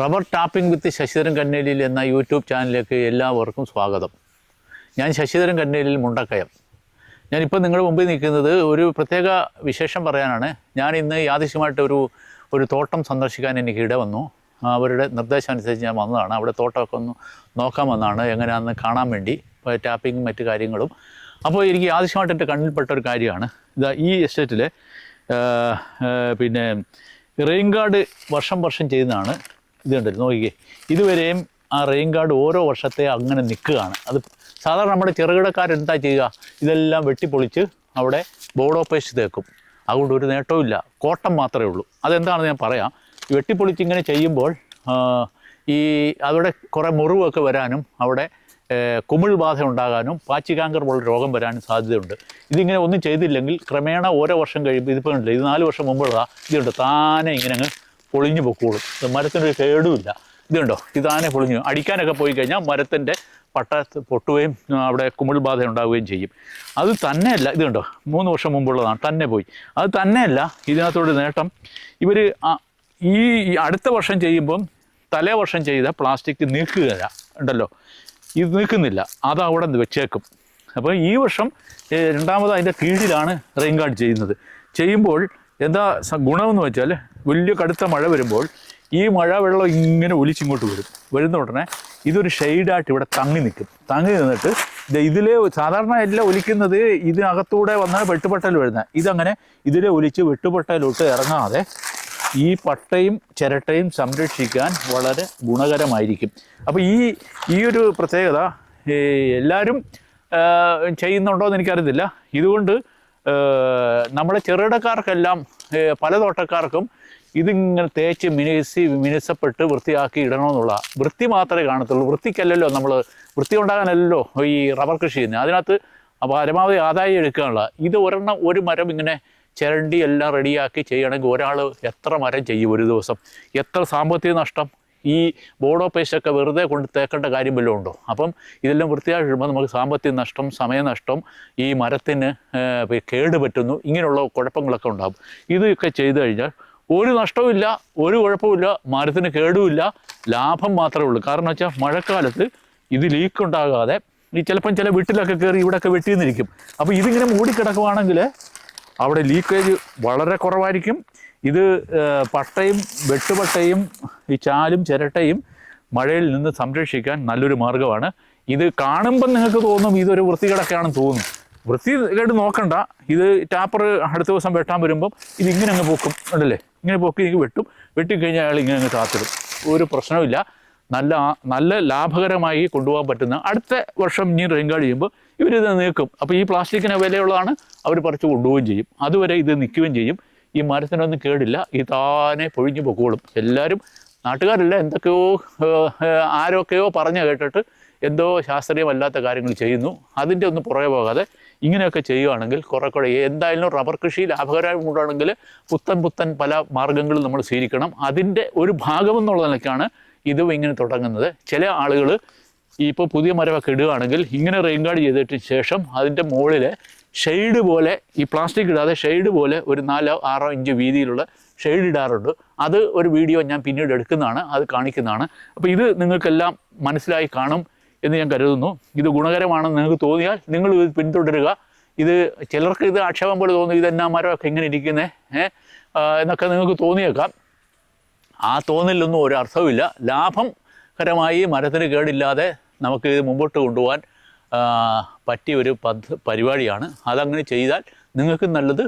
Rubber tapping with Sasidharan കന്നേലിൽ എന്ന YouTube ചാനലിലേക്ക് എല്ലാവർക്കും സ്വാഗതം. ഞാൻ ശശിധരൻ കന്നേലിൽ മുണ്ടക്കയം. ഞാനിപ്പോൾ നിങ്ങളുടെ മുമ്പിൽ നിൽക്കുന്നത് ഒരു പ്രത്യേക വിശേഷം പറയാനാണ്. ഞാൻ ഇന്ന് യാദൃശ്യമായിട്ട് ഒരു ഒരു തോട്ടം സന്ദർശിക്കാൻ എനിക്ക് ഇട വന്നു. അവരുടെ നിർദ്ദേശം അനുസരിച്ച് ഞാൻ വന്നതാണ്. അവിടെ തോട്ടമൊക്കെ ഒന്ന് നോക്കാൻ വന്നതാണ് എങ്ങനെയാണെന്ന് കാണാൻ വേണ്ടി. ഇപ്പോൾ ടാപ്പിങ്ങും മറ്റു കാര്യങ്ങളും. അപ്പോൾ എനിക്ക് യാദൃശ്യമായിട്ട് എന്റെ കണ്ണിൽപ്പെട്ട ഒരു കാര്യമാണ്. ഇതാ ഈ എസ്റ്റേറ്റിലെ പിന്നെ റെയിൻ ഗാർഡ് വർഷം വർഷം ചെയ്യുന്നതാണ്. ഇത് നോക്കി നോക്കിക്കേ. ഇതുവരെയും ആ റെയിൻ കാർഡ് ഓരോ വർഷത്തെ അങ്ങനെ നിൽക്കുകയാണ്. അത് സാധാരണ നമ്മുടെ ചെറുകിടക്കാരെന്താ ചെയ്യുക? ഇതെല്ലാം വെട്ടിപ്പൊളിച്ച് അവിടെ ബോർഡോ പേസ്റ്റ് തേക്കും. അതുകൊണ്ട് ഒരു നേട്ടവും കോട്ടം മാത്രമേ ഉള്ളൂ. അതെന്താണെന്ന് ഞാൻ പറയാം. വെട്ടിപ്പൊളിച്ചിങ്ങനെ ചെയ്യുമ്പോൾ ഈ അവിടെ കുറേ മുറിവൊക്കെ വരാനും അവിടെ കുമിൾ ബാധ ഉണ്ടാകാനും പാച്ചി കാങ്കർ പോലുള്ള രോഗം വരാനും സാധ്യതയുണ്ട്. ഇതിങ്ങനെ ഒന്നും ചെയ്തില്ലെങ്കിൽ ക്രമേണ ഓരോ വർഷം കഴിയുമ്പോൾ ഇതിപ്പോൾ ഉണ്ടല്ലോ ഇത് നാല് വർഷം മുമ്പുള്ളതാണ് ഇതുണ്ട്. താനെ ഇങ്ങനെ അങ്ങ് പൊളിഞ്ഞു പൊക്കോളും. ഇത് മരത്തിനൊരു കേടുമില്ല. ഇതുണ്ടോ ഇതാനെ താനെ പൊളിഞ്ഞു. അടിക്കാനൊക്കെ പോയി കഴിഞ്ഞാൽ മരത്തിന്റെ പട്ട പൊട്ടുകയും അവിടെ കുമിൾ ബാധ ഉണ്ടാവുകയും ചെയ്യും. അത് തന്നെയല്ല ഇത് കണ്ടോ? മൂന്ന് വർഷം മുമ്പുള്ളതാണ്. തന്നെ പോയി. അത് തന്നെയല്ല ഇതിനകത്തോട് നേട്ടം. ഇവർ ഈ അടുത്ത വർഷം ചെയ്യുമ്പം തലേ വർഷം ചെയ്ത പ്ലാസ്റ്റിക് നീക്കുകയില്ല. ഉണ്ടല്ലോ? ഇത് നീക്കുന്നില്ല. അത് അവിടെ വെച്ചേക്കും. അപ്പോൾ ഈ വർഷം രണ്ടാമത് അതിന്റെ കീഴിലാണ് റെയിൻ ഗാർഡ് ചെയ്യുന്നത്. ചെയ്യുമ്പോൾ എന്താ ഗുണമെന്ന് വെച്ചാൽ വലിയ കടുത്ത മഴ വരുമ്പോൾ ഈ മഴ വെള്ളം ഇങ്ങനെ ഒലിച്ചിങ്ങോട്ട് വരും. വരുന്ന ഉടനെ ഇതൊരു ഷെയ്ഡായിട്ട് ഇവിടെ തങ്ങി നിൽക്കും. തങ്ങി നിന്നിട്ട് ഇതിൽ സാധാരണ എല്ലാം ഒലിക്കുന്നത് ഇതിനകത്തൂടെ വന്ന വെട്ടുപട്ടൽ വരുന്നത്. ഇതങ്ങനെ ഇതിലെ ഒലിച്ച് വെട്ടുപട്ടയിലോട്ട് ഇറങ്ങാതെ ഈ പട്ടയും ചിരട്ടയും സംരക്ഷിക്കാൻ വളരെ ഗുണകരമായിരിക്കും. അപ്പോൾ ഈ ഈ ഒരു പ്രത്യേകത എല്ലാവരും ചെയ്യുന്നുണ്ടോ എന്ന് എനിക്കറിയത്തില്ല. ഇതുകൊണ്ട് നമ്മുടെ ചെറുകിടക്കാർക്കെല്ലാം പല തോട്ടക്കാർക്കും ഇതിങ്ങനെ തേച്ച് മിനുസി മിനുസപ്പെട്ട് വൃത്തിയാക്കി ഇടണമെന്നുള്ള വൃത്തി മാത്രമേ കാണത്തുള്ളൂ. വൃത്തിക്കല്ലല്ലോ നമ്മൾ വൃത്തി ഉണ്ടാകാനല്ലോ ഈ റബ്ബർ കൃഷി ചെയ്യുന്നത്. അതിനകത്ത് പരമാവധി ആദായം എടുക്കാനുള്ള ഇത് ഒരെണ്ണം ഒരു മരം ഇങ്ങനെ ചിരണ്ടി എല്ലാം റെഡിയാക്കി ചെയ്യണമെങ്കിൽ ഒരാൾ എത്ര മരം ചെയ്യും ഒരു ദിവസം? എത്ര സാമ്പത്തിക നഷ്ടം? ഈ ബോർഡോ പേസ്റ്റൊക്കെ വെറുതെ കൊണ്ട് തേക്കേണ്ട കാര്യം വല്ലതും ഉണ്ടോ? അപ്പം ഇതെല്ലാം വൃത്തിയായിട്ട് ഇടുമ്പോൾ നമുക്ക് സാമ്പത്തിക നഷ്ടം സമയനഷ്ടം ഈ മരത്തിന് കേട് പറ്റുന്നു ഇങ്ങനെയുള്ള കുഴപ്പങ്ങളൊക്കെ ഉണ്ടാകും. ഇതൊക്കെ ചെയ്തു കഴിഞ്ഞാൽ ഒരു നഷ്ടവുമില്ല ഒരു കുഴപ്പമില്ല മരത്തിന് കേടുമില്ല ലാഭം മാത്രമേ ഉള്ളൂ. കാരണം വെച്ചാൽ മഴക്കാലത്ത് ഇത് ലീക്ക് ഉണ്ടാകാതെ ഈ ചിലപ്പം ചില വീട്ടിലൊക്കെ കയറി ഇവിടെയൊക്കെ വെട്ടിയെന്നിരിക്കും. അപ്പോൾ ഇതിങ്ങനെ മൂടിക്കിടക്കുവാണെങ്കിൽ അവിടെ ലീക്കേജ് വളരെ കുറവായിരിക്കും. ഇത് പട്ടയും വെട്ടുപട്ടയും ഈ ചാലും ചിരട്ടയും മഴയിൽ നിന്ന് സംരക്ഷിക്കാൻ നല്ലൊരു മാർഗമാണ് ഇത് കാണുമ്പം നിങ്ങൾക്ക് തോന്നും ഇതൊരു വൃത്തികേടൊക്കെയാണെന്ന് തോന്നും. വൃത്തികേട് നോക്കണ്ട. ഇത് ടാപ്പർ അടുത്ത ദിവസം വെട്ടാൻ വരുമ്പം ഇത് ഇങ്ങനെ അങ്ങ് പൊക്കും. ഉണ്ടല്ലേ? ഇങ്ങനെ പൊക്കി എനിക്ക് വെട്ടും. വെട്ടിക്കഴിഞ്ഞാൽ അയാൾ ഇങ്ങനെ അങ്ങ് താത്തിടും ഒരു പ്രശ്നമില്ല നല്ല നല്ല ലാഭകരമായി കൊണ്ടുപോകാൻ പറ്റുന്ന അടുത്ത വർഷം ഇനി റെയിൻഗാർഡ് ചെയ്യുമ്പോൾ ഇവരിത് നീക്കും. അപ്പോൾ ഈ പ്ലാസ്റ്റിക്കിന് വിലയുള്ളതാണ് അവർ പറിച്ച് കൊണ്ടുപോവുകയും ചെയ്യും. അതുവരെ ഇത് നിൽക്കുകയും ചെയ്യും. ഈ മരത്തിനൊന്നും കേടില്ല. ഈ താനെ പൊഴിഞ്ഞു പൊക്കോളും. എല്ലാവരും നാട്ടുകാരെല്ലാം? എന്തൊക്കെയോ ആരൊക്കെയോ പറഞ്ഞു കേട്ടിട്ട് എന്തോ ശാസ്ത്രീയമല്ലാത്ത കാര്യങ്ങൾ ചെയ്യുന്നു. അതിന്റെ ഒന്നും പുറകെ പോകാതെ ഇങ്ങനെയൊക്കെ ചെയ്യുകയാണെങ്കിൽ കുറെ എന്തായാലും റബ്ബർ കൃഷി ലാഭകരമാണെങ്കിൽ പുത്തൻ പുത്തൻ പല മാർഗങ്ങളും നമ്മൾ സ്വീകരിക്കണം. അതിന്റെ ഒരു ഭാഗം എന്നുള്ള നിലയ്ക്കാണ് ഇതും ഇങ്ങനെ തുടങ്ങുന്നത്. ചില ആളുകൾ ഇപ്പോൾ പുതിയ മരമൊക്കെ ഇടുകയാണെങ്കിൽ ഇങ്ങനെ റെയിൻ ഗാർഡ് ചെയ്തിട്ട് ശേഷം അതിന്റെ മുകളിൽ ഷെയ്ഡ് പോലെ ഈ പ്ലാസ്റ്റിക് ഇടാതെ ഷെയ്ഡ് പോലെ ഒരു നാലോ ആറോ ഇഞ്ച് വീതിയിലുള്ള ഷെയ്ഡ് ഇടാറുണ്ട് അത് ഒരു വീഡിയോ ഞാൻ പിന്നീട് എടുക്കുന്നതാണ് അത് കാണിക്കുന്നതാണ്. അപ്പോൾ ഇത് നിങ്ങൾക്കെല്ലാം മനസ്സിലായി കാണും എന്ന് ഞാൻ കരുതുന്നു. ഇത് ഗുണകരമാണെന്ന് നിങ്ങൾക്ക് തോന്നിയാൽ നിങ്ങൾ ഇത് പിന്തുടരുക. ഇത് ചിലർക്ക് ഇത് ആക്ഷേപം പോലെ തോന്നും ഇതെന്നാ മരമൊക്കെ എങ്ങനെ ഇരിക്കുന്നേ? എന്നൊക്കെ നിങ്ങൾക്ക് തോന്നിയേക്കാം. ആ തോന്നലൊന്നും ഒരു അർത്ഥവുമില്ല. ലാഭകരമായി മരത്തിന് കേടില്ലാതെ നമുക്ക് ഇത് മുമ്പോട്ട് കൊണ്ടുപോകാൻ പറ്റിയ ഒരു പദ്ധ പരിപാടിയാണ്. അതങ്ങനെ ചെയ്താൽ നിങ്ങൾക്കും നല്ലത്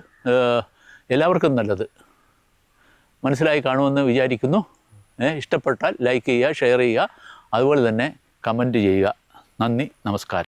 എല്ലാവർക്കും നല്ലത്. മനസ്സിലായി കാണുമെന്ന് വിചാരിക്കുന്നു. ഇഷ്ടപ്പെട്ടാൽ ലൈക്ക് ചെയ്യുക ഷെയർ ചെയ്യുക. അതുപോലെ തന്നെ കമന്റ് ചെയ്യുക. നന്ദി നമസ്കാരം.